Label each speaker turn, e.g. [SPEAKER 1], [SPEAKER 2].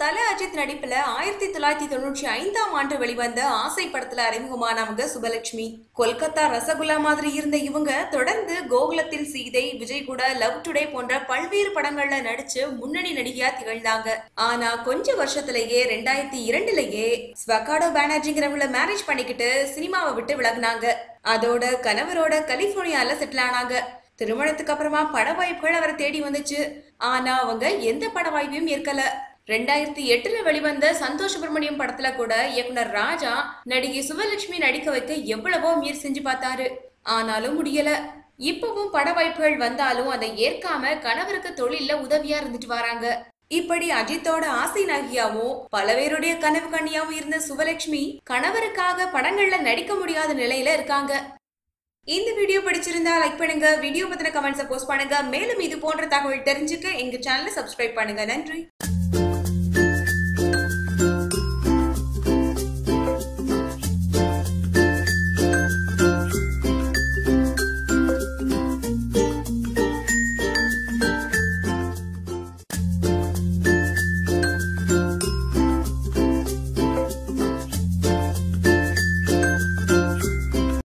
[SPEAKER 1] தல அஜித் நடிப்புல ஆயிரத்தி தொள்ளாயிரத்தி தொண்ணூற்றி ஐந்தாம் ஆண்டு வெளிவந்த ஆசை படத்துல அறிமுகமானவங்க சுபலட்சுமி. கொல்கத்தா ரசகுல்லா மாதிரி இருந்த இவங்க தொடர்ந்து கோகுலத்தில் சீதை விஜய் கூட லவ் டுடே போன்ற பல்வேறு படங்கள்ல நடிச்சு முன்னணி நடிகையா திகழ்ந்தாங்க. ஆனா கொஞ்ச வருஷத்திலேயே ரெண்டாயிரத்தி இரண்டுலயே ஸ்வகாடோ பானர்ஜிங்கிறவங்கள மேரேஜ் பண்ணிக்கிட்டு சினிமாவை விட்டு விலகுனாங்க. அதோட கணவரோட கலிபோர்னியால செட்டில் ஆனாங்க. திருமணத்துக்கு அப்புறமா பட வாய்ப்புகள் அவரை தேடி வந்துச்சு. ஆனா அவங்க எந்த பட வாய்ப்பையும் ஏற்கல. ரெண்டாயிரத்தி எட்டுல வெளிவந்த சந்தோஷ் சுப்பிரமணியம் படத்துல கூட இயக்குனர் ராஜா நடிகை சுவலட்சுமி நடிக்க வைக்க எவ்வளவோ முயற்சி செஞ்சு பார்த்தாரு. ஆனாலும் முடியல. இப்பவும் பட வாய்ப்புகள் வந்தாலும் அதை ஏற்காம கணவருக்கு தொழில உதவியா இருந்துட்டு வராங்க. இப்படி அஜித்தோட ஆசை நகியாவும் பல பேருடைய கனவு கண்ணியாவும் இருந்த சுவலட்சுமி கணவருக்காக படங்கள்ல நடிக்க முடியாத நிலையில இருக்காங்க. இந்த வீடியோ பிடிச்சிருந்தா லைக் பண்ணுங்க வீடியோ பத்தின கமெண்ட்ஸை போஸ்ட் பண்ணுங்க. மேலும் இது போன்ற தகவல் தெரிஞ்சுக்க எங்க சேனலை சப்ஸ்கிரைப் பண்ணுங்க. நன்றி.